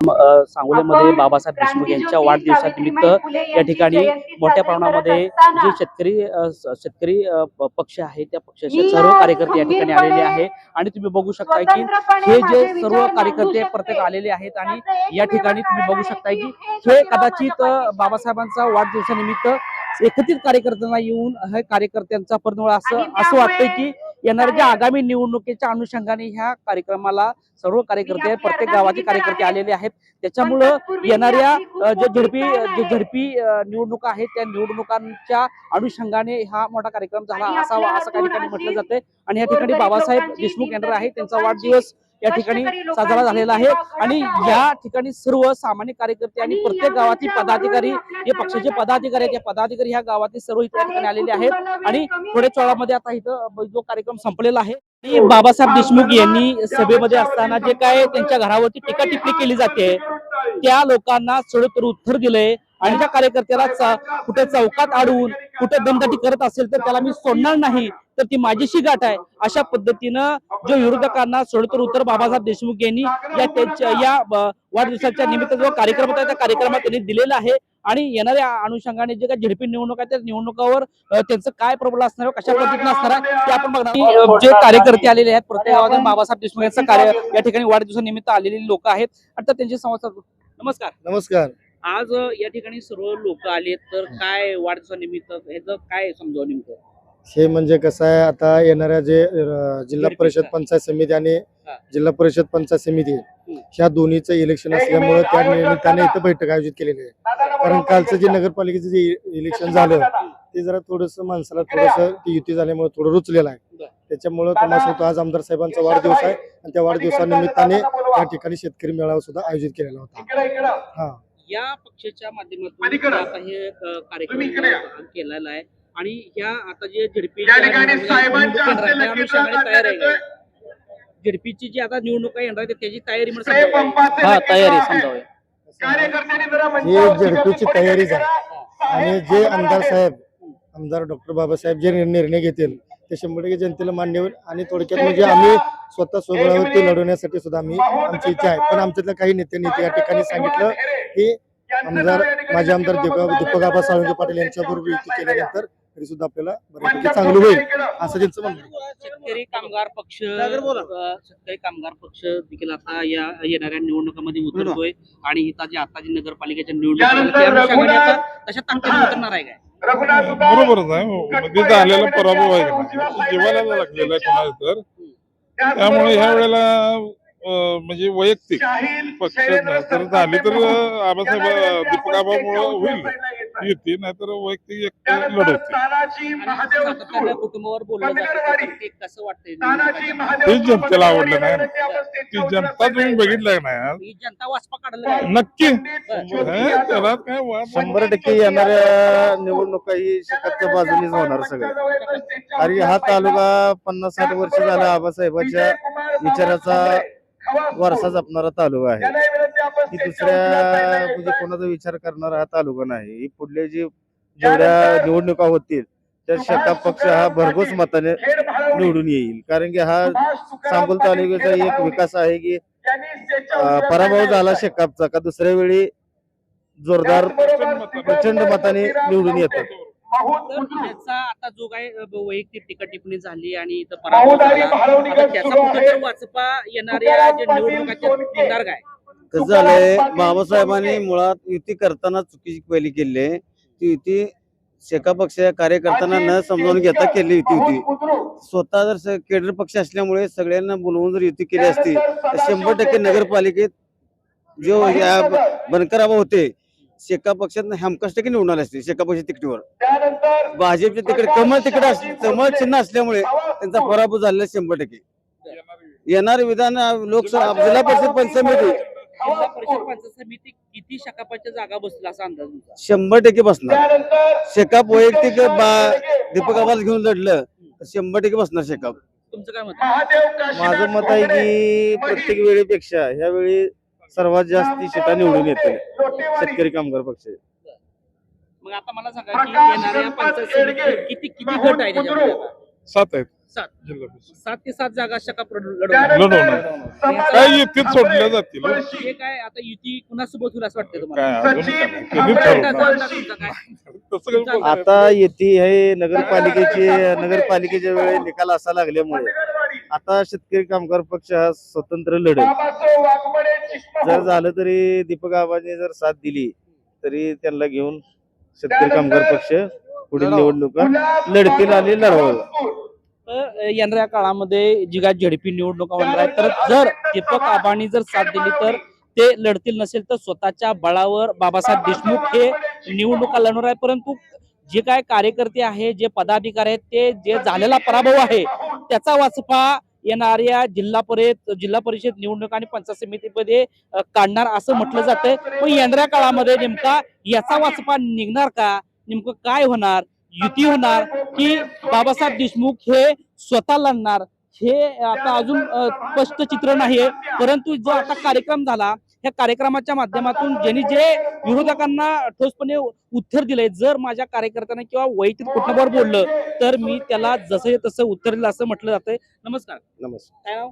सांगोल्यामध्ये बाबासाहेब देशमुख यांच्या वाढदिवसानिमित्त या ठिकाणी मोठ्या प्रमाणामध्ये जे शेतकरी शेतकरी पक्ष आहे त्या पक्षाचे सर्व कार्यकर्ते या ठिकाणी आलेले आहे आणि तुम्ही बघू शकता की हे जे सर्व कार्यकर्ते प्रत्येक आलेले आहेत आणि या ठिकाणी तुम्ही बघू शकता की हे कदाचित बाबासाहेबांचा वाढदिवसानिमित्त एकत्रित कार्यकर्त्यांना येऊन हे कार्यकर्त्यांचा परिमळ असं असं वाटतंय की येणाऱ्या आगामी निवडणुकीच्या अनुषंगाने ह्या कार्यक्रमाला सर्व कार्यकर्ते प्रत्येक गावाचे कार्यकर्ते आलेले आहेत. त्याच्यामुळं येणाऱ्या जे झडपी जे झडपी निवडणुका आहेत त्या निवडणुकांच्या अनुषंगाने हा मोठा कार्यक्रम झाला असावा असं काही ठिकाणी म्हटलं जातंय. आणि या ठिकाणी बाबासाहेब देशमुख येणार आहे त्यांचा वाढदिवस या ठिकाणी साजरा झालेला आहे. आणि या ठिकाणी सर्व सामान्य कार्यकर्ते आणि प्रत्येक गावातील पदाधिकारी जे पक्षाचे पदाधिकारी आहेत, त्या पदाधिकारी ह्या गावातील सर्व इथे ठिकाणी आलेले आहेत. आणि थोड्याच वेळामध्ये आता इथं जो कार्यक्रम संपलेला आहे आणि बाबासाहेब देशमुख यांनी सभेमध्ये असताना जे काय त्यांच्या घरावरती टीका टिप्पणी केली जाते त्या लोकांना सडोत्तर उत्तर दिलंय. आणि त्या कार्यकर्त्याला चा- कुठे चौकात अडवून कुठे दमदाटी करत असेल तर त्याला मी सोडणार नाही तर ती माझीशी गाठ आहे. अशा पद्धतीनं जो विरोधकांना सडोत्तर उत्तर बाबासाहेब देशमुख यांनी या त्यांच्या या वाढदिवसाच्या निमित्त जो कार्यक्रम होता त्या कार्यक्रमात त्यांनी दिलेला आहे. आणि येणाऱ्या अनुषंगाने जे काही झडपी निवडणूक आहे त्या निवडणुकावर त्यांचं काय प्रबल असणार कशा पद्धतीने असणार आहे ते आपण बघणार आणि, जे कार्यकर्ते आलेले आहेत प्रत्येक बाबासाहेब देशमुख यांचं कार्य या ठिकाणी वाढदिवसानिमित्त आलेली लोक आहेत. आता त्यांचे संवाद साधू. नमस्कार. नमस्कार. आज या ठिकाणी सर्व लोक आलेत तर काय वाढदिवसानिमित्त ह्याचं काय समजावं नेमकं? हे म्हणजे कसं आहे आता येणाऱ्या जे अं, जिल्हा परिषद पंचायत समिती आणि. जिल्हा परिषद पंचायत समिती. ह्या दोन्हीचं इलेक्शन असल्यामुळे त्या निमित्ताने इथं बैठक आयोजित केलेली आहे. कारण कालचं जे नगरपालिकेचं जे इलेक्शन झालं ते जरा थोडस माणसाला थोडस ती युती झाल्यामुळे थोडं रुचलेलं आहे. त्याच्यामुळं तुम्हाला सांगतो आज आमदार साहेबांचा वाढदिवस आहे आणि त्या वाढदिवसानिमित्ताने त्या ठिकाणी शेतकरी मेळावा सुद्धा आयोजित केलेला होता. हा. या पक्षाच्या माध्यमातून आता हे कार्यक्रम केलेला आहे. आणि ह्या आता जे झडपी तयार आहे. झडपीची जी आता निवडणूक येणार आहे त्याची तयारी हा नक्कीच तयारी आहे. समजावे कार्यकर्त्यांनी जरा हे झडपीची आहे करा. आणि जे आमदार साहेब आमदार डॉक्टर बाबासाहेब जे निर्णय घेतील ते शंभर टक्के जनतेला मान्य होईल आणि थोडक्यात म्हणजे आम्ही स्वतः स्वबळावर ते लढवण्यासाठी सुद्धा आम्ही आमची इच्छा आहे. पण आमच्यातल्या काही नेत्यांनी या ठिकाणी सांगितलं की आमदार माझे आमदार दीपक दीपक आबा साळुंके पाटील यांच्याबरोबर युती केल्यानंतर तरी सुद्धा आपल्याला बऱ्यापैकी चांगलं होईल असं त्यांचं म्हणणं आहे. शेतकरी कामगार पक्ष शेतकरी कामगार पक्ष देखील आता या येणाऱ्या निवडणुकामध्ये उतरतोय आणि इथं जे आता जी नगरपालिकेच्या निवडणूक तशा उतरणार आहे काय? बरोबरच आहे. मध्ये झालेला पराभव आहे. जीवाला लागलेला आहे कोणाला तर. त्यामुळे ह्या वेळेला म्हणजे वैयक्तिक पक्ष नाही. तर सरकार झाली तर आबासाहेब दीपक आबामुळे होईल. युती नाहीतर वैयक्तिक एक त्यानंतर लढवते कुटुंबावर तेच जनतेला आवडलं नाही. ती जनता तुम्ही बघितलं नाही? ही जनता वाचपा काढलं काय नक्की. हे, त्याला काय नाही. शंभर टक्के येणाऱ्या निवडणुका ही शेकापच्या बाजूनेच होणार सगळं की हा तालुका पन्नास साठ वर्ष झाला आबासाहेबांच्या विचाराचा वारसा जपणारा तालुका आहे. की दुसऱ्या म्हणजे कोणाचा विचार करणारा हा तालुका नाही. ही पुढले जी जेवढ्या निवडणुका होतील त्या शेकाप पक्ष हा भरघोस मताने निवडून येईल. कारण की हा सांगोल तालुक्याचा एक विकास आहे की पराभव झाला शेकापचा का दुसऱ्या वेळी जोरदार प्रचंड मताने निवडून येतात. त्याचा आता जो काय अ, वैयक्तिक टीका टिप्पणी झाली आणि त्याचा वाचपा येणाऱ्या जे काय? कसं झालंय बाबासाहेबांनी मुळात युती करताना चुकीची पहिली केली आहे. ती युती शेका पक्ष कार्यकर्त्यांना न समजावून घेता केली युती. होती स्वतः जर केडर पक्ष असल्यामुळे सगळ्यांना बोलवून जर युती केली असती तर शंभर टक्के नगरपालिकेत जो या ब- बनकर आबा होते शेका पक्षात हमखास टक्के निवडून आले असते शेका पक्ष तिकटीवर. भाजपच्या तिकडे कमळ तिकडे कमळ चिन्ह असल्यामुळे त्यांचा पराभव झालेला आहे शंभर टक्के. येणार विधान लोकसभा जिल्हा परिषद पंचायत समिती. जिल्हा परिषद पंचायत समिती किती शकापाच्या जागा बसला असा अंदाज तुमचा? शंभर टक्के बसणार. शेकाप वैयक्तिक बा- दीपक आवाज घेऊन लढलं तर शंभर टक्के बसणार शेकाप. तुमचं काय मत? आहे? माझं मत आहे की प्रत्येक वेळेपेक्षा ह्यावेळी सर्वात जास्त सीटा निवडून येते शेतकरी कामगार पक्ष. मग आता मला सांगा की येणाऱ्या पंचायत समितीत किती किती गट आहे त्याच्यामध्ये? सात आहेत. सात. सात ते सात जागा शकाप लढवणार? लढवणार. युतीत सोडल्या जातील? हो. काय आता युती कुणासोबत होईल असं वाटतं तुम्हाला? आता येते हे नगरपालिकेची नगरपालिकेच्या वेळी निकाल असा लागल्यामुळे आता शेतकरी कामगार पक्ष हा स्वतंत्र लढेल. जर झालं तरी दीपक आबांनी जर साथ दिली तरी त्यांना घेऊन शेतकरी कामगार पक्ष पुढील निवडणुका लढतील आणि लढवावं तर येणाऱ्या काळामध्ये जी काय झडपी निवडणुका होणार आहेत तर जर दीपक आबांनी जर साथ दिली तर ते लढतील नसेल तर स्वतःच्या बळावर बाबासाहेब देशमुख हे निवडणुका लढणार आहे परंतु जे काय कार्यकर्ते आहे जे पदाधिकारी आहेत ते जे झालेला पराभव आहे त्याचा वाचपा येणाऱ्या जिल्हा परिषद जिल्हा परिषद निवडणूक आणि पंचायत समितीमध्ये काढणार असं म्हटलं जातंय. पण येणाऱ्या काळामध्ये नेमका याचा वाचपा निघणार का? नेमकं काय होणार? युती होणार की बाबासाहेब देशमुख हे स्वतः लढणार? हे आता अजून स्पष्ट चित्र नाहीये. परंतु जो आता कार्यक्रम झाला या कार्यक्रमाच्या माध्यमातून ज्यांनी जे विरोधकांना ठोसपणे उत्तर दिले जर माझ्या कार्यकर्त्यांना किंवा वैयक्तिक कुटुंबावर बोललं तर मी त्याला जसं तसं उत्तर दिलं असं म्हटलं जातंय. नमस्कार. नमस्कार. काय नाव?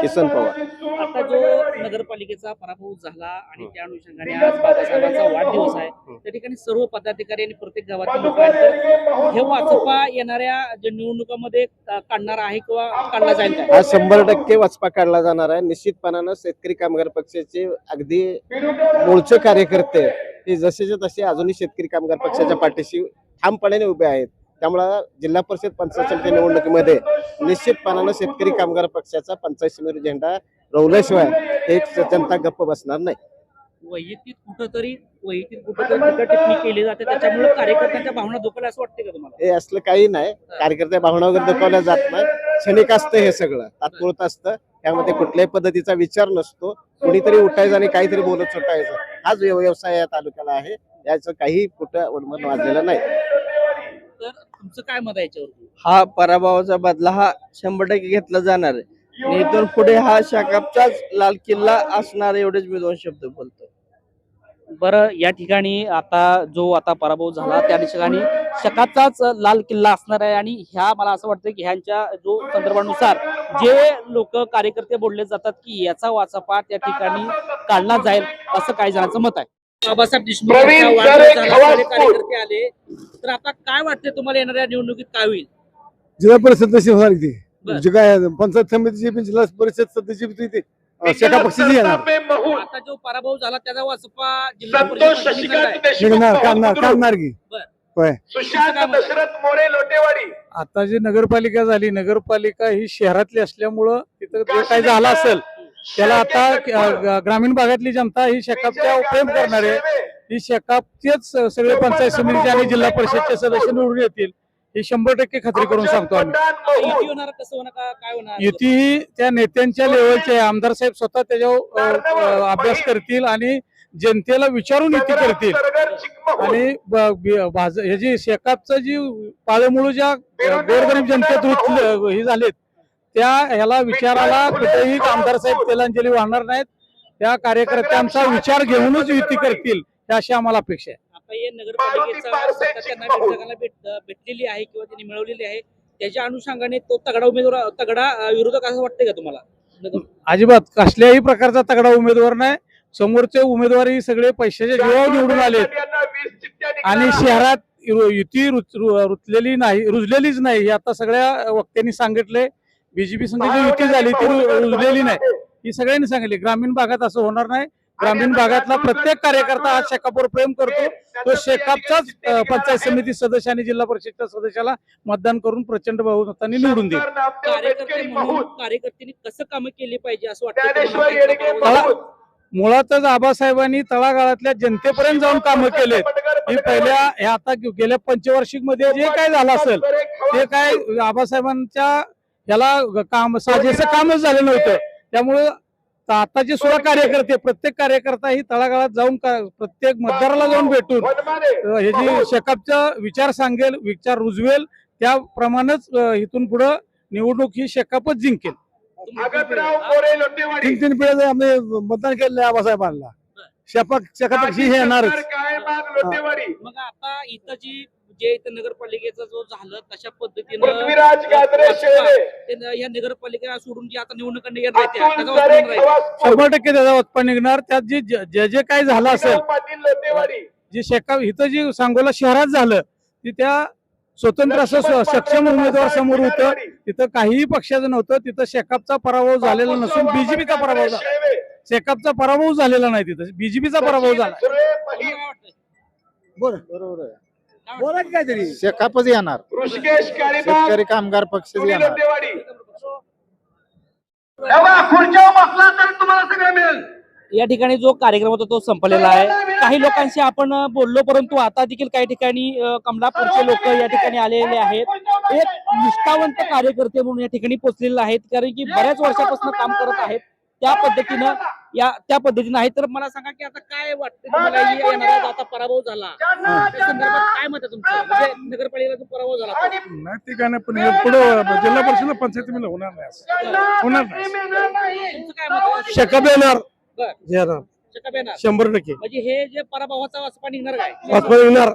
किसन पवार. आता जो नगरपालिकेचा पराभव झाला आणि त्या अनुषंगाने आज बाबासाहेबांचा वाढदिवस आहे त्या ठिकाणी सर्व पदाधिकारी आणि प्रत्येक गावातील हे वाचपा येणाऱ्या निवडणुकामध्ये काढणार आहे किंवा काढला जाईल हा शंभर टक्के वचपा काढला जाणार आहे. निश्चितपणानं शेतकरी कामगार पक्षाचे अगदी मूळचे कार्यकर्ते हे जसेच्या तसे अजूनही शेतकरी कामगार पक्षाच्या पाठीशी ठामपणे उभे आहेत. त्यामुळं जिल्हा परिषद पंचायत समिती निवडणुकीमध्ये निश्चितपणानं शेतकरी कामगार पक्षाचा पंचायत समिती झेंडा रोवल्याशिवाय हे जनता गप्प बसणार नाही. वैयक्तिक कुठंतरी वैयक्तिक कुठंतरी केली जाते त्याच्यामुळे कार्यकर्त्यांच्या भावना दुखल्या असं वाटते का तुम्हाला? हे असलं काही नाही. कार्यकर्त्या भावना वगैरे दुखावल्या जात नाही. क्षणिक असतं हे सगळं. तात्पुरतं असतं. त्यामध्ये कुठल्याही पद्धतीचा विचार नसतो. कुणीतरी उठायचं आणि काहीतरी बोलत सुटायचं. हाच व्यव- व्यवसाय या तालुक्याला आहे. याचं काही कुठं उन्मन वाजलेलं नाही. तर तुमचं काय मत आहे याच्यावरती हा पराभवाचा बदला हा शंभर टक्के घेतला जाणार आहे. आणि इथून पुढे हा शाकापचाच लाल किल्ला असणार एवढेच मी दोन शब्द बोलतो. बरं या ठिकाणी आता जो आता पराभव झाला त्या ठिकाणी शकाचाच लाल किल्ला असणार आहे आणि ह्या मला असं वाटतं की ह्यांच्या जो संदर्भानुसार जे लोक कार्यकर्ते बोलले जातात की याचा वाचापा त्या ठिकाणी काढला जाईल असं काही जणांचं मत आहे. बाबासाहेब देशमुख कार्यकर्ते आले. तर आता काय वाटते तुम्हाला येणाऱ्या निवडणुकीत काय होईल? जिल्हा परिषद तशी होणार ती बर. जे काय पंचायत समितीची पण जिल्हा परिषद सदस्याची शाखा पक्षाची येणार. आता जो पराभव झाला त्याचा वाचपा जिल्हा संतोष परिषद काढणार. काढणार की. सुशांत दशरथ मोरे लोटेवाडी. आता जी नगरपालिका झाली नगरपालिका ही शहरातली असल्यामुळं तिथं जे काही झालं असेल त्याला आता ग्रामीण भागातली जनता ही शेकापच्या प्रेम करणार आहे ही शेकापचेच सगळे पंचायत समितीचे आणि जिल्हा परिषदचे सदस्य निवडून येतील ही शंभर टक्के खात्री करून सांगतो आम्ही. युती होणार कसं होणार का- काय होणार? युती ही त्या नेत्यांच्या लेवलचे आहे. आमदार साहेब स्वतः त्याच्यावर अभ्यास करतील आणि जनतेला विचारून युती करतील. आणि हे जी शेकापचं जी पाळेमुळं ज्या गोरगरीब जनतेत हे झालेत त्या ह्याला विचाराला कुठेही आमदार साहेब तेलांजली वाहणार नाहीत. त्या कार्यकर्त्यांचा विचार घेऊनच युती करतील ही अशी आम्हाला अपेक्षा आहे. भेटलेली आहे किंवा त्यांनी मिळवलेली आहे. त्याच्या अनुषंगाने तो तगडा उमेदवार तगडा विरोधक असं वाटतंय का तुम्हाला? अजिबात कसल्याही प्रकारचा तगडा उमेदवार नाही. समोरचे उमेदवारी सगळे पैशाच्या जीवावर निवडून आलेत. आणि शहरात युती रुचलेली नाही रुजलेलीच नाही. हे आता सगळ्या वक्त्यांनी सांगितले बीजेपी संघ जी युती झाली ती रुजलेली नाही. ही सगळ्यांनी सांगितली ग्रामीण भागात असं होणार नाही. ग्रामीण भागातला प्रत्येक कार्यकर्ता आज शेकापवर प्रेम करतो. तो शेकापचाच पंचायत समिती सदस्य आणि जिल्हा परिषदच्या सदस्याला मतदान करून प्रचंड बहुमताने निवडून देईल. कार्यकर्त्यांनी कसं कामं केली पाहिजे असं वाटतं मुळातच आबासाहेबांनी तळागाळातल्या जनतेपर्यंत जाऊन कामं केलेत. ही पहिल्या हे आता गेल्या पंचवार्षिकमध्ये जे काय झालं असेल ते काय आबासाहेबांच्या याला काम साजेसं कामच झालं नव्हतं. त्यामुळं आताचे सुद्धा कार्यकर्ते प्रत्येक कार्यकर्ता ही तळागाळात जाऊन का- प्रत्येक मतदाराला जाऊन भेटून हे जी शेकापचा विचार सांगेल विचार रुजवेल त्याप्रमाणेच इथून पुढं निवडणूक ही शेकापच जिंकेल. तीन तीन पिढ्या आम्ही मतदान केलेलं आहे आबासाहेबांना शेपक शेकापक्षी हे मग आता इथं जी जे इथं नगरपालिकेचा जो झालं तशा पद्धतीनं या नगरपालिका सोडून जी आता निवडणुका शंभर टक्के त्याचा उत्पन्न निघणार. त्यात जे जे- जे काय झालं असेल जे शेका इथं जे सांगोला शहरात झालं ते त्या स्वतंत्र असं सक्षम उमेदवार समोर होतं. तिथं काहीही पक्षाचं नव्हतं. तिथं शेकापचा पराभव झालेला नसून बीजेपीचा पराभव झाला. शेकापचा पराभव झालेला नाही तिथं. बीजेपीचा पराभव झाला? बरोबर आहे. काय वाटतंय? काहीतरी. शेकापच येणार. ऋषिकेश काळीबाग शेतकरी कामगार पक्षच पुणे येणार. लोटेवाडी तेव्हा खुर्च्यावर बसला तर तुम्हाला सगळं मिळेल. या ठिकाणी जो कार्यक्रम होता तो संपलेला आहे. काही लोकांशी आपण बोललो परंतु आता देखील काही ठिकाणी कमलापूरचे लोक या ठिकाणी आलेले आहेत. एक निष्ठावंत कार्यकर्ते म्हणून या ठिकाणी पोहोचलेले आहेत कारण की बऱ्याच वर्षापासून काम करत आहेत. त्या पद्धतीनं या त्या पद्धतीनं आहे. तर मला सांगा की आता काय वाटतं तुम्हाला? येणारा आता पराभव झाला. त्या संदर्भात काय मत आहे तुमचं? म्हणजे नगरपालिकेचा जो पराभव झाला तो. नाही ते काय नाही पण हे पुढं जिल्हा परिषद पंचायतीमध्ये होणार नाही असं. होणार नाही तुमचं काय मत आहे? शेकाप येणार. बरं. येणार. शकाप येणार. शंभर टक्के. म्हणजे हे जे पराभवाचा असं निघणार काय? वाचपा येणार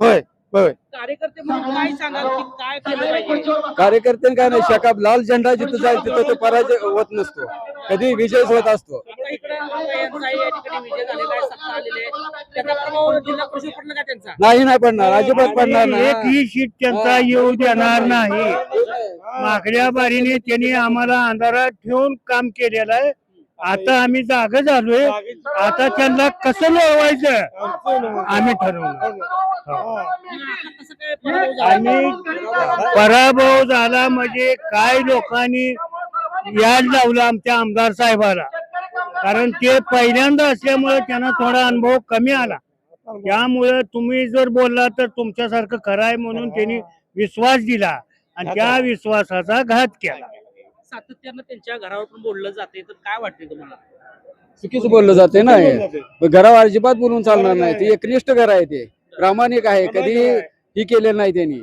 होय. होय कार्यकर्ते म्हणून काय सांगाल की काय केलं पाहिजे? कार्यकर्ते काय नाही शेकाप लाल झेंडा जिथं जाईल तिथं तो पराजय होत नसतो. कधी विजय होत असतो. आता इकडे यांचा या ठिकाणी विजय झालेला आहे सत्ता आलेली आहे. त्याचा प्रभाव जिल्हा परिषद पडला का त्यांचा? नाही नाही पडणार. अजिबात पडणार नाही. एकही सीट त्यांचा येऊ देणार नाही. मागल्या बारीने त्यांनी आम्हाला अंधारात ठेवून काम केलेलं आहे. आता आम्ही जागा झालोय. आता त्यांना कसं लढवायचं आम्ही ठरवलं. आणि पराभव झाला? पराभव झाला म्हणजे काय लोकांनी याद लावलं आमच्या आमदार साहेबाला? कारण ते पहिल्यांदा असल्यामुळे त्यांना थोडा अनुभव कमी आला. त्यामुळे तुम्ही जर बोलला तर तुमच्यासारखं खरं आहे म्हणून त्यांनी विश्वास दिला आणि त्या विश्वासाचा घात केला. सातत्यानं त्यांच्या घरावर पण बोललं जाते तर काय वाटते तुम्हाला? चुकीचं बोललं जाते ना हे. घरावर अजिबात बोलून चालणार नाही ते एकनिष्ठ घर आहे ते. प्रामाणिक आहे. कधी ही केलेलं नाही त्यांनी.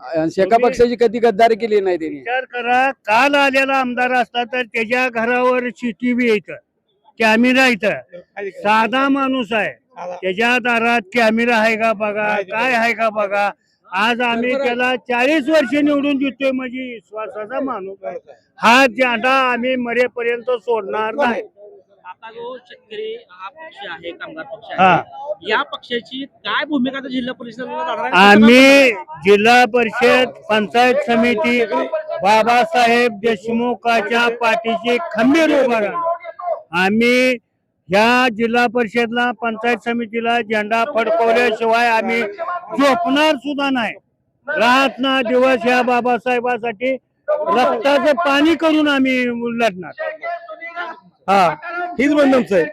आणि शेका पक्षाची कधी गद्दारी केली नाही त्यांनी. विचार करा काल आलेला आमदार असता तर त्याच्या घरावर शिटी बी येत कॅमेरा येतं साधा माणूस आहे. त्याच्या दारात कॅमेरा आहे का बघा? काय आहे का बघा? आज आम्ही त्याला चाळीस वर्ष निवडून देतोय म्हणजे विश्वासाचा माणूस हा झेंडा आम्ही मरेपर्यंत सोडणार नाही. आता जो शेतकरी हा पक्ष आहे कामगार पक्ष हा. आहे या पक्षाची काय भूमिका आता जिल्हा परिषद आम्ही जिल्हा परिषद पंचायत समिती बाबासाहेब देशमुखाच्या पाठीशी खंबीर उभा राहणार. आम्ही या जिल्हा परिषदला पंचायत समितीला झेंडा फडकवल्याशिवाय आम्ही झोपणार सुद्धा नाही. रात ना दिवस या बाबासाहेबासाठी. रक्ताचं पाणी करून आम्ही लढणार. हा. हीच बंधनच आहे